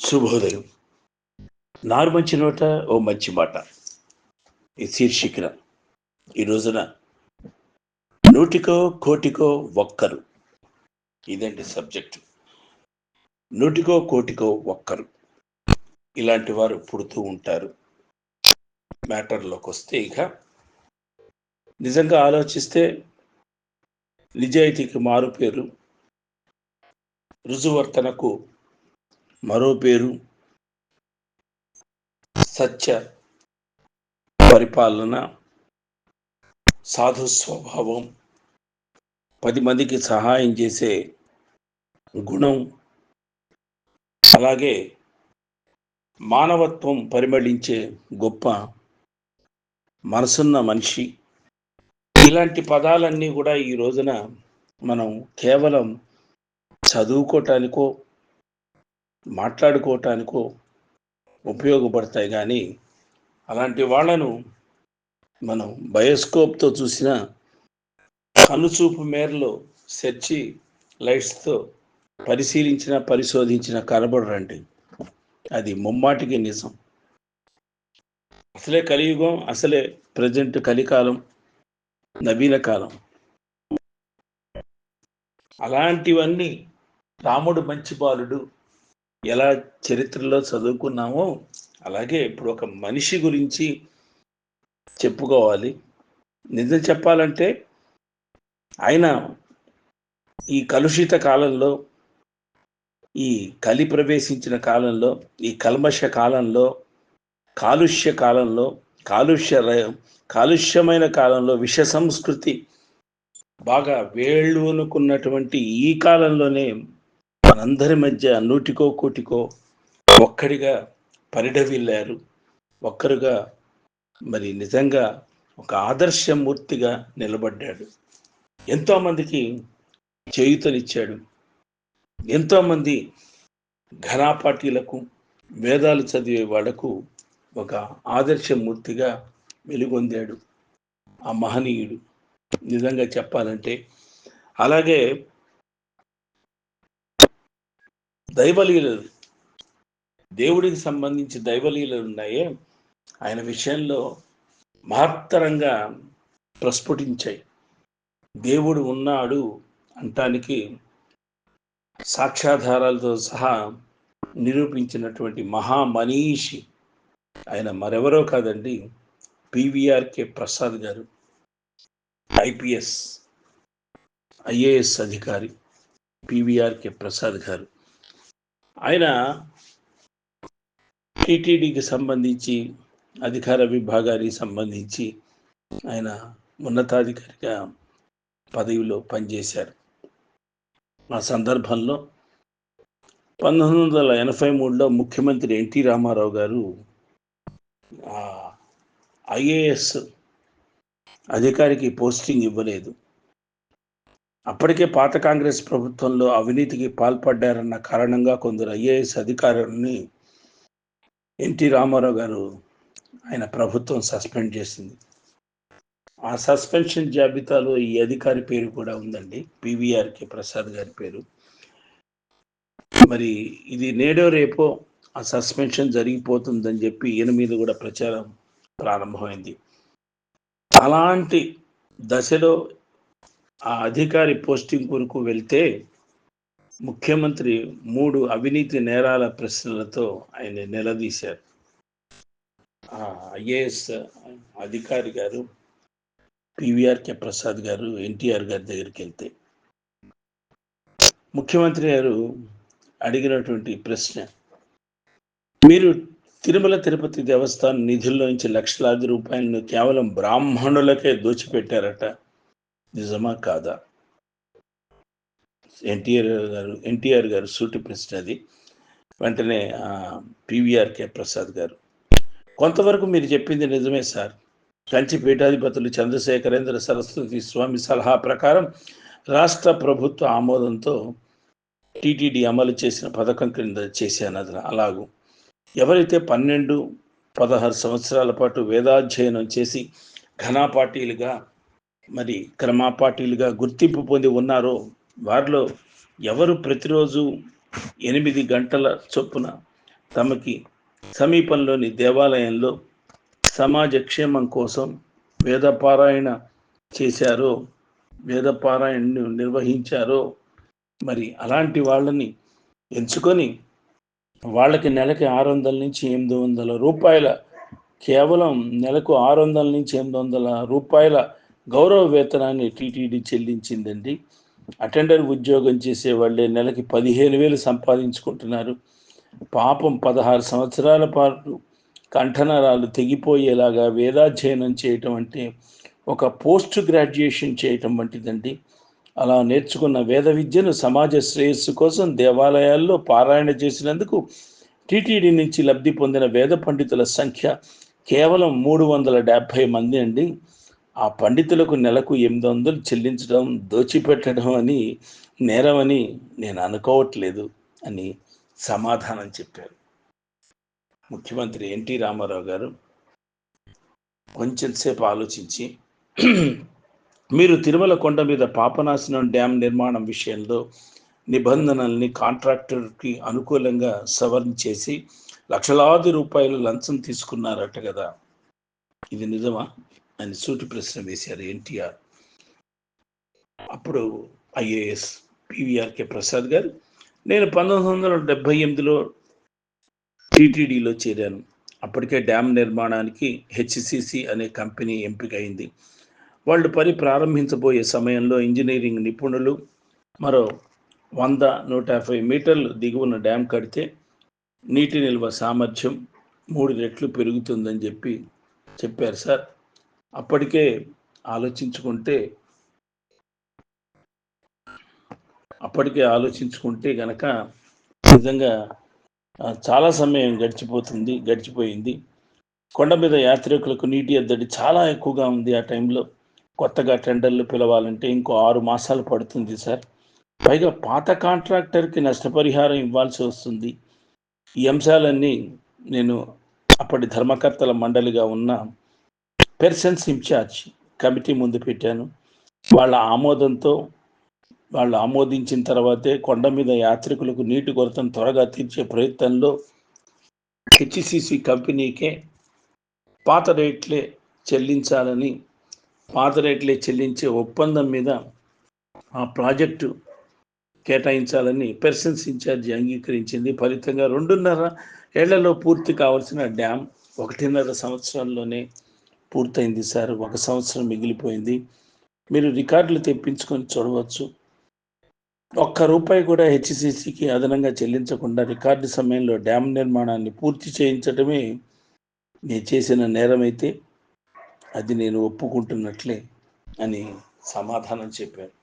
శుభోదయం. నారు మంచి నోట ఓ మంచి మాట. ఈ శీర్షికన. ఈ రోజున నూటికో కోటికో ఒక్కరు. ఇదండి సబ్జెక్టు. నూటికో కోటికో ఒక్కరు. ఇలాంటి వారు పుడుతూ ఉంటారు. మ్యాటర్లోకి వస్తే ఇక నిజంగా ఆలోచిస్తే నిజాయితీకి మారు పేరు రుజువర్తనకు మరో పేరు సత్య పరిపాలన సాధు స్వభావం. పది మందికి సహాయం చేసే గుణం అలాగే మానవత్వం పరిమళించే గొప్ప మనసున్న మనిషి. ఇలాంటి పదాలన్నీ కూడా ఈ రోజున మనం కేవలం చదువుకోవటానికో మాట్లాడుకోవటానికో ఉపయోగపడతాయి కానీ అలాంటి వాళ్ళను మనం బయోస్కోప్తో చూసిన కనుచూపు మేరలో సెర్చి లైట్స్తో పరిశీలించిన పరిశోధించిన కనబడరండి. అది ముమ్మాటికి నిజం. అసలే కలియుగం అసలే ప్రజెంట్ కలికాలం నవీన కాలం. అలాంటివన్నీ రాముడు మంచి బాలుడు ఎలా చరిత్రలో చదువుకున్నామో అలాగే ఇప్పుడు ఒక మనిషి గురించి చెప్పుకోవాలి. నిజం చెప్పాలంటే ఆయన ఈ కలుషిత కాలంలో ఈ కలి ప్రవేశించిన కాలంలో ఈ కల్మష కాలంలో కాలుష్య కాలంలో కాలుష్య కాలుష్యమైన కాలంలో విష సంస్కృతి బాగా వేళ్ళూనుకున్నటువంటి ఈ కాలంలోనే మనందరి మధ్య నూటికో కోటికో ఒక్కడిగా పరిడవిల్లారు ఒక్కరుగా మరి నిజంగా ఒక ఆదర్శమూర్తిగా నిలబడ్డాడు. ఎంతోమందికి చేయుతనిచ్చాడు. ఎంతోమంది ఘనాపాటీలకు వేదాలు చదివే వాళ్ళకు ఒక ఆదర్శమూర్తిగా వెలుగొందాడు ఆ మహనీయుడు. నిజంగా చెప్పాలంటే అలాగే దైవలీలలు. దేవుడికి సంబంధించి దైవలీలలు ఉన్నాయే ఆయన విషయంలో మహత్తరంగా ప్రస్ఫుటించాయి. దేవుడు ఉన్నాడు అంటానికి సాక్ష్యాధారాలతో సహా నిరూపించినటువంటి మహామనీషి ఆయన మరెవరో కాదండి పివిఆర్కే ప్రసాద్ గారు ఐపిఎస్ ఐఏఎస్ అధికారి పివిఆర్కే ప్రసాద్ గారు. ఆయన టిటిడికి సంబంధించి అధికార విభాగానికి సంబంధించి ఆయన ఉన్నతాధికారిగా పదవిలో పనిచేశారు. ఆ సందర్భంలో పంతొమ్మిది వందల ఎనభై మూడులో ముఖ్యమంత్రి ఎన్టీ రామారావు గారు ఐఏఎస్ అధికారికి పోస్టింగ్ ఇవ్వలేదు. అప్పటికే పాత కాంగ్రెస్ ప్రభుత్వంలో అవినీతికి పాల్పడ్డారన్న కారణంగా కొందరు ఐఏఎస్ అధికారులని ఎన్టీ రామారావు గారు ఆయన ప్రభుత్వం సస్పెండ్ చేసింది. ఆ సస్పెన్షన్ జాబితాలో ఈ అధికారి పేరు కూడా ఉందండి. పివిఆర్కే ప్రసాద్ గారి పేరు. మరి ఇది నేడో రేపో ఆ సస్పెన్షన్ జరిగిపోతుందని చెప్పి ఈయన మీద కూడా ప్రచారం ప్రారంభమైంది. అలాంటి దశలో ఆ అధికారి పోస్టింగ్ కొరకు వెళ్తే ముఖ్యమంత్రి మూడు అవినీతి నేరాల ప్రశ్నలతో ఆయన నిలదీశారు. ఐఏఎస్ అధికారి గారు పివిఆర్కే ప్రసాద్ గారు ఎన్టీఆర్ గారి దగ్గరికి వెళ్తే ముఖ్యమంత్రి గారు అడిగినటువంటి ప్రశ్న మీరు తిరుమల తిరుపతి దేవస్థానం నిధుల్లో నుంచి లక్షలాది రూపాయలను కేవలం బ్రాహ్మణులకే దోచిపెట్టారట. నిజమా కాదా ఎన్టీఆర్ గారు ఎన్టీఆర్ గారు సూటి ప్రశ్నది వెంటనే పివిఆర్కే ప్రసాద్ గారు. కొంతవరకు మీరు చెప్పింది నిజమే సార్. కంచి పీఠాధిపతులు చంద్రశేఖరేంద్ర సరస్వతి స్వామి సలహా ప్రకారం రాష్ట్ర ప్రభుత్వ ఆమోదంతో టీటీడీ అమలు చేసిన పథకం క్రింద చేశాను అది. అలాగూ ఎవరైతే పన్నెండు పదహారు సంవత్సరాల పాటు వేదాధ్యయనం చేసి ఘనా పార్టీలుగా మరి క్రమాపాటీలుగా గుర్తింపు పొంది ఉన్నారో వారిలో ఎవరు ప్రతిరోజు ఎనిమిది గంటల చొప్పున తమకి సమీపంలోని దేవాలయంలో సమాజ క్షేమం కోసం వేదపారాయణ చేశారో వేదపారాయణను నిర్వహించారో మరి అలాంటి వాళ్ళని ఎంచుకొని వాళ్ళకి నెలకి ఆరు వందల నుంచి ఎనిమిది వందల రూపాయల కేవలం నెలకు ఆరు వందల నుంచి ఎనిమిది వందల రూపాయల గౌరవ వేతనాన్ని టీటీడీ చెల్లించిందండి. అటెండర్ ఉద్యోగం చేసే వాళ్ళే నెలకి పదిహేను వేలు సంపాదించుకుంటున్నారు. పాపం పదహారు సంవత్సరాల పాటు కంఠనరాలు తెగిపోయేలాగా వేదాధ్యయనం చేయటం అంటే ఒక పోస్ట్ గ్రాడ్యుయేషన్ చేయటం వంటిదండి. అలా నేర్చుకున్న వేద విద్యను సమాజ శ్రేయస్సు కోసం దేవాలయాల్లో పారాయణ చేసినందుకు టీటీడీ నుంచి లబ్ధి పొందిన వేద పండితుల సంఖ్య కేవలం మూడు వందల డెబ్భై మంది అండి. ఆ పండితులకు నెలకు ఎనిమిది వందలు చెల్లించడం దోచిపెట్టడం అని నేరమని నేను అనుకోవట్లేదు అని సమాధానం చెప్పారు. ముఖ్యమంత్రి ఎన్టీ రామారావు గారు కొంచెం సేపు ఆలోచించి మీరు తిరుమల కొండ మీద పాపనాశనం డ్యామ్ నిర్మాణం విషయంలో నిబంధనల్ని కాంట్రాక్టర్కి అనుకూలంగా సవరణ చేసి లక్షలాది రూపాయలు లంచం తీసుకున్నారట కదా. ఇది నిజమా? అని సూటి ప్రశ్న వేశారు ఎన్టీఆర్. అప్పుడు ఐఏఎస్ పివిఆర్కే ప్రసాద్ గారు నేను పంతొమ్మిది వందల డెబ్భై ఎనిమిదిలో టీటీడీలో చేరాను. అప్పటికే డ్యామ్ నిర్మాణానికి హెచ్సిసి అనే కంపెనీ ఎంపిక అయింది వాళ్ళు పని ప్రారంభించబోయే సమయంలో ఇంజనీరింగ్ నిపుణులు మరో వంద నూట యాభై మీటర్లు దిగువన డ్యామ్ కడితే నీటి నిల్వ సామర్థ్యం మూడు రెట్లు పెరుగుతుందని చెప్పి చెప్పారు సార్. అప్పటికే ఆలోచించుకుంటే అప్పటికే ఆలోచించుకుంటే గనక నిజంగా చాలా సమయం గడిచిపోతుంది గడిచిపోయింది. కొండ మీద యాత్రికులకు నీటి ఎద్దడి చాలా ఎక్కువగా ఉంది ఆ టైంలో. కొత్తగా టెండర్లు పిలవాలంటే ఇంకో ఆరు మాసాలు పడుతుంది సార్. పైగా పాత కాంట్రాక్టర్కి నష్టపరిహారం ఇవ్వాల్సి వస్తుంది. ఈ అంశాలన్నీ నేను అప్పటి ధర్మకర్తల మండలిగా ఉన్న పెర్సన్స్ ఇన్ఛార్జ్ కమిటీ ముందు పెట్టాను. వాళ్ళ ఆమోదంతో వాళ్ళు ఆమోదించిన తర్వాతే కొండ మీద యాత్రికులకు నీటి కొరతను త్వరగా తీర్చే ప్రయత్నంలో హెచ్సిసి కంపెనీకే పాత రేట్లే చెల్లించాలని పాత రేట్లే చెల్లించే ఒప్పందం మీద ఆ ప్రాజెక్టు కేటాయించాలని పెర్సన్స్ ఇన్ఛార్జి అంగీకరించింది. ఫలితంగా రెండున్నర ఏళ్ళలో పూర్తి కావాల్సిన డ్యామ్ ఒకటిన్నర సంవత్సరాల్లోనే పూర్తయింది సార్. ఒక సంవత్సరం మిగిలిపోయింది. మీరు రికార్డులు తెప్పించుకొని చూడవచ్చు. ఒక్క రూపాయి కూడా హెచ్సిసికి అదనంగా చెల్లించకుండా రికార్డు సమయంలో డ్యామ్ నిర్మాణాన్ని పూర్తి చేయించడమే నేను చేసిన నేరమైతే అది నేను ఒప్పుకుంటున్నట్లే అని సమాధానం చెప్పారు.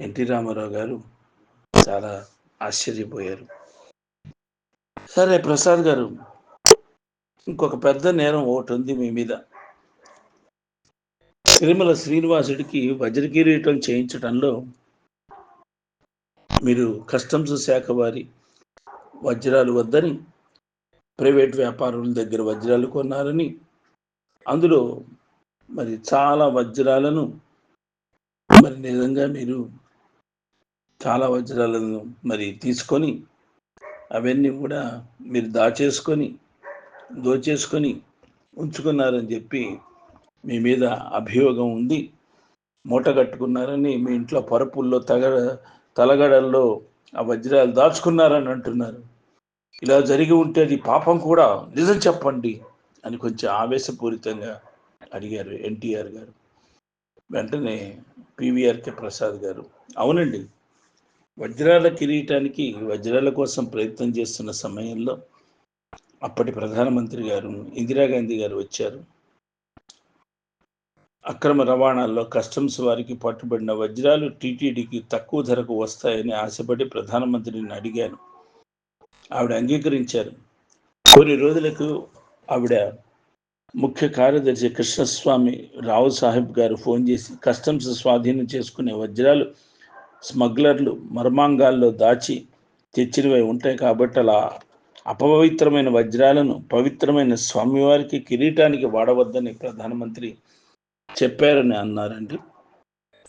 ఎన్టీ రామారావు గారు చాలా ఆశ్చర్యపోయారు. సరే ప్రసాద్ గారు ఇంకొక పెద్ద నేరం ఒకటి ఉంది మీ మీద. తిరుమల శ్రీనివాసుడికి వజ్రకిరీటం చేయించడంలో మీరు కస్టమ్స్ శాఖ వారి వజ్రాలు వద్దని ప్రైవేట్ వ్యాపారుల దగ్గర వజ్రాలు కొన్నారని అందులో మరి చాలా వజ్రాలను మరి నిజంగా మీరు చాలా వజ్రాలను మరి తీసుకొని అవన్నీ కూడా మీరు దాచేసుకొని దోచేసుకొని ఉంచుకున్నారని చెప్పి మీ మీద అభియోగం ఉంది మూట కట్టుకున్నారని మీ ఇంట్లో పరుపుల్లో తగడ తలగడల్లో ఆ వజ్రాలు దాచుకున్నారని అంటున్నారు. ఇలా జరిగి ఉంటే అది పాపం కూడా నిజం చెప్పండి అని కొంచెం ఆవేశపూరితంగా అడిగారు ఎన్టీఆర్ గారు. వెంటనే పివిఆర్కే ప్రసాద్ గారు అవునండి వజ్రాల కిరీటానికి వజ్రాల కోసం ప్రయత్నం చేస్తున్న సమయంలో అప్పటి ప్రధానమంత్రి గారు ఇందిరాగాంధీ గారు వచ్చారు. అక్రమ రవాణాల్లో కస్టమ్స్ వారికి పట్టుబడిన వజ్రాలు టీటీడీకి తక్కువ ధరకు వస్తాయని ఆశపడి ప్రధానమంత్రిని అడిగాను. ఆవిడ అంగీకరించారు. కొన్ని రోజులకు ఆవిడ ముఖ్య కార్యదర్శి కృష్ణస్వామి రావు సాహెబ్ గారు ఫోన్ చేసి కస్టమ్స్ స్వాధీనం చేసుకునే వజ్రాలు స్మగ్లర్లు మర్మాంగాల్లో దాచి తెచ్చినవై ఉంటాయి కాబట్టి అలా అపవిత్రమైన వజ్రాలను పవిత్రమైన స్వామివారికి కిరీటానికి వాడవద్దని ప్రధానమంత్రి చెప్పారని అన్నారండి.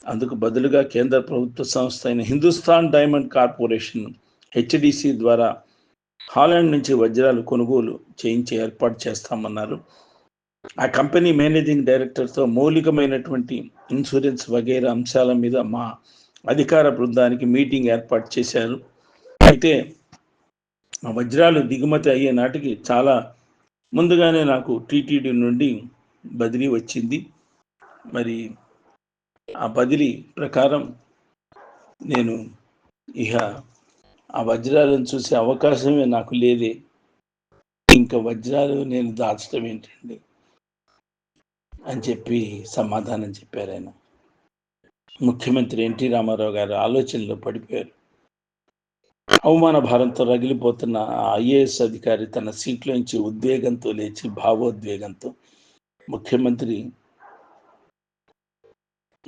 అందుకు బదులుగా కేంద్ర ప్రభుత్వ సంస్థ అయిన హిందుస్థాన్ డైమండ్ కార్పొరేషన్ హెచ్డిసి ద్వారా హాలాండ్ నుంచి వజ్రాలు కొనుగోలు చేయించి ఏర్పాటు చేస్తామన్నారు. ఆ కంపెనీ మేనేజింగ్ డైరెక్టర్తో మౌలికమైనటువంటి ఇన్సూరెన్స్ వగైరా అంశాల మీద మా అధికార బృందానికి మీటింగ్ ఏర్పాటు చేశారు. అయితే ఆ వజ్రాలు దిగుమతి అయ్యే నాటికి చాలా ముందుగానే నాకు టీటీడీ నుండి బదిలీ వచ్చింది. మరి ఆ బదిలీ ప్రకారం నేను ఇహ ఆ వజ్రాలను చూసే అవకాశమే నాకు లేదే. ఇంకా వజ్రాలు నేను దాచడం ఏంటండి? అని చెప్పి సమాధానం చెప్పారు ఆయన. ముఖ్యమంత్రి ఎన్టీ రామారావు గారు ఆలోచనలో పడిపోయారు. అవమాన భారంతో రగిలిపోతున్న ఆ ఐఏఎస్ అధికారి తన సీట్లోంచి ఉద్వేగంతో లేచి భావోద్వేగంతో ముఖ్యమంత్రి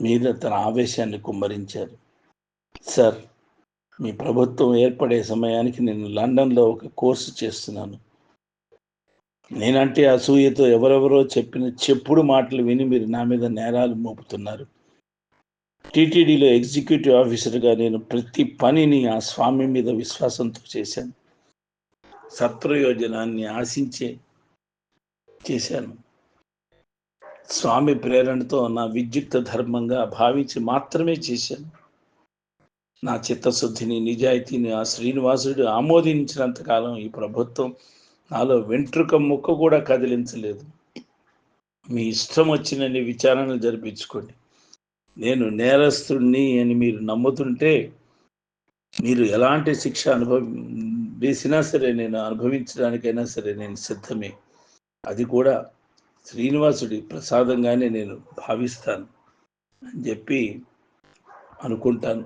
మీద తన ఆవేశాన్ని కుమ్మరించారు. సార్ మీ ప్రభుత్వం ఏర్పడే సమయానికి నేను లండన్లో ఒక కోర్సు చేస్తున్నాను. నేనంటే అసూయతో ఎవరెవరో చెప్పిన చెప్పుడు మాటలు విని మీరు నా మీద నేరాలు మోపుతున్నారు. టీటీడీలో ఎగ్జిక్యూటివ్ ఆఫీసర్గా నేను ప్రతి పనిని ఆ స్వామి మీద విశ్వాసంతో చేశాను. సత్ప్రయోజనాన్ని ఆశించే చేశాను. స్వామి ప్రేరణతో నా విద్యుక్త ధర్మంగా భావించి మాత్రమే చేశాను. నా చిత్తశుద్ధిని నిజాయితీని ఆ శ్రీనివాసుడు ఆమోదించినంతకాలం ఈ ప్రభుత్వం నాలో వెంట్రుక ముక్క కూడా కదిలించలేదు. మీ ఇష్టం వచ్చినన్ని విచారణలు జరిపించుకోండి. నేను నేరస్తుడిని అని మీరు నమ్ముతుంటే మీరు ఎలాంటి శిక్ష అనుభవి వేసినా సరే నేను అనుభవించడానికైనా సరే నేను సిద్ధమే. అది కూడా శ్రీనివాసుడి ప్రసాదంగానే నేను భావిస్తాను అని చెప్పి అనుకుంటాను.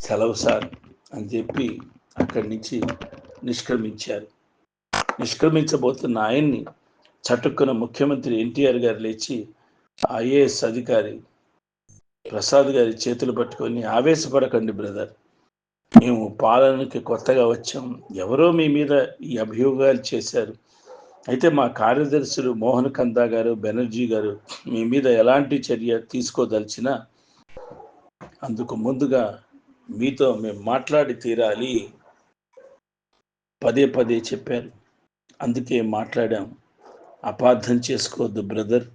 సెలవు సార్ అని చెప్పి అక్కడి నుంచి నిష్క్రమించారు. నిష్క్రమించబోతున్న ఆయన్ని చటుక్కున ముఖ్యమంత్రి ఎన్టీఆర్ గారు లేచి ఐఏఎస్ అధికారి ప్రసాద్ గారి చేతులు పట్టుకొని ఆవేశపడకండి బ్రదర్. మేము పాలనకి కొత్తగా వచ్చాం. ఎవరో మీ మీద ఈ అభియోగాలు చేశారు. అయితే మా కార్యదర్శులు మోహన్ కందా గారు బెనర్జీ గారు మీ మీద ఎలాంటి చర్య తీసుకోదలిచినా అందుకు ముందుగా మీతో మేము మాట్లాడి తీరాలి. పదే పదే చెప్పారు. అందుకే మాట్లాడాం. అపార్థం చేసుకోవద్దు బ్రదర్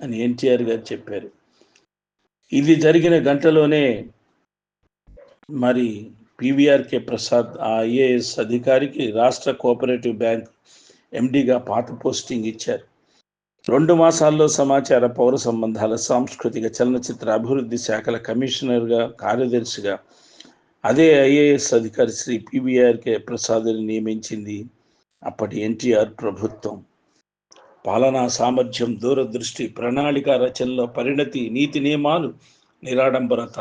అని ఎన్టీఆర్ గారు చెప్పారు. ఇది జరిగిన గంటలోనే మరి పివిఆర్కే ప్రసాద్ ఆ ఐఏఎస్ అధికారికి రాష్ట్ర కోఆపరేటివ్ బ్యాంక్ ఎండిగా పాత పోస్టింగ్ ఇచ్చారు. రెండు మాసాల్లో సమాచార పౌర సంబంధాల సాంస్కృతిక చలనచిత్ర అభివృద్ధి శాఖల కమిషనర్గా కార్యదర్శిగా అదే ఐఏఎస్ అధికారి శ్రీ పివిఆర్కే ప్రసాద్ని నియమించింది అప్పటి ఎన్టీఆర్ ప్రభుత్వం. పాలనా సామర్థ్యం దూరదృష్టి ప్రణాళిక రచనలో పరిణతి నీతి నియమాలు నిరాడంబరత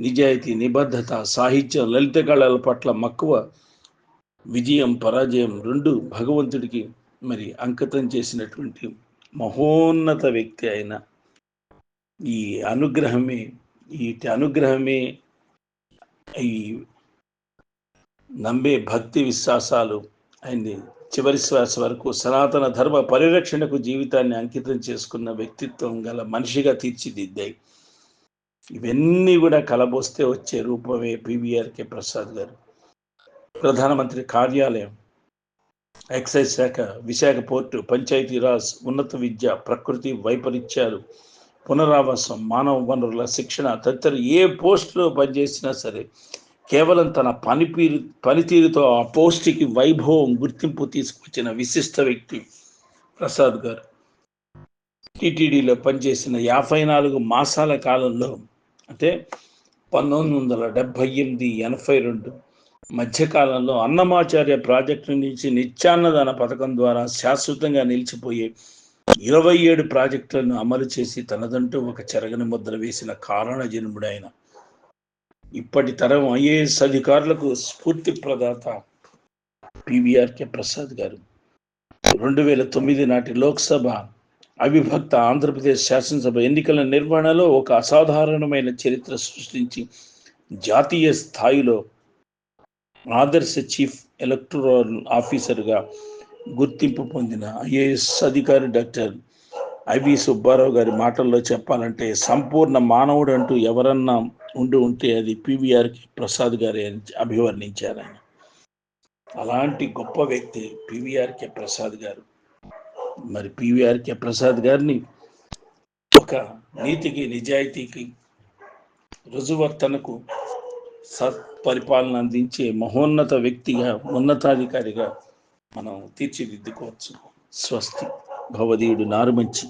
నిజాయితీ నిబద్ధత సాహిత్యం లలిత కళల పట్ల మక్కువ విజయం పరాజయం రెండు భగవంతుడికి మరి అంకితం చేసినటువంటి మహోన్నత వ్యక్తి అయిన ఈ అనుగ్రహమే ఈ అనుగ్రహమే ఈ నమ్మే భక్తి విశ్వాసాలు ఆయన్ని చివరి శ్వాస వరకు సనాతన ధర్మ పరిరక్షణకు జీవితాన్ని అంకితం చేసుకున్న వ్యక్తిత్వం గల మనిషిగా తీర్చిదిద్దాయి. ఇవన్నీ కూడా కలబోస్తే వచ్చే రూపమే పివిఆర్కే ప్రసాద్ గారు. ప్రధానమంత్రి కార్యాలయం ఎక్సైజ్ శాఖ విశాఖ పోర్టు పంచాయతీరాజ్ ఉన్నత విద్య ప్రకృతి వైపరీత్యాలు పునరావాసం మానవ వనరుల శిక్షణ తదితర ఏ పోస్టులో పనిచేసినా సరే కేవలం తన పనితీరు పనితీరుతో ఆ పోస్టుకి వైభవం గుర్తింపు తీసుకొచ్చిన విశిష్ట వ్యక్తి ప్రసాద్ గారు. టీటీడీలో పనిచేసిన యాభై నాలుగు మాసాల కాలంలో అంటే పంతొమ్మిది వందల డెబ్భై ఎనిమిది ఎనభై రెండు మధ్యకాలంలో అన్నమాచార్య ప్రాజెక్టు నుంచి నిత్యాన్నదాన పథకం ద్వారా శాశ్వతంగా నిలిచిపోయే ఇరవై ఏడు ప్రాజెక్టులను అమలు చేసి తనదంటూ ఒక చెరగని ముద్ర వేసిన కారణ ఆయన. ఇప్పటి తరం ఐఏఎస్ అధికారులకు స్ఫూర్తి ప్రదాత పివిఆర్కే ప్రసాద్ గారు. రెండు వేల తొమ్మిది నాటి లోక్సభ అవిభక్త ఆంధ్రప్రదేశ్ శాసనసభ ఎన్నికల నిర్వహణలో ఒక అసాధారణమైన చరిత్ర సృష్టించి జాతీయ స్థాయిలో ఆదర్శ చీఫ్ ఎలక్టోరల్ ఆఫీసర్గా గుర్తింపు పొందిన ఐఏఎస్ అధికారి డాక్టర్ ఐవి సుబ్బారావు గారి మాటల్లో చెప్పాలంటే సంపూర్ణ మానవుడు అంటూ ఎవరన్నా ఉండి ఉంటే అది పివిఆర్కి ప్రసాద్ గారి అని అభివర్ణించారు ఆయన. అలాంటి గొప్ప వ్యక్తి పివిఆర్కే ప్రసాద్ గారు. మరి పివిఆర్కే ప్రసాద్ గారిని ఒక నీతికి నిజాయితీకి రుజువర్తనకు సత్పరిపాలన అందించే మహోన్నత వ్యక్తిగా ఉన్నతాధికారిగా మనం తీర్చిదిద్దుకోవచ్చు. స్వస్తి. భవదీయుడు నారుమంచి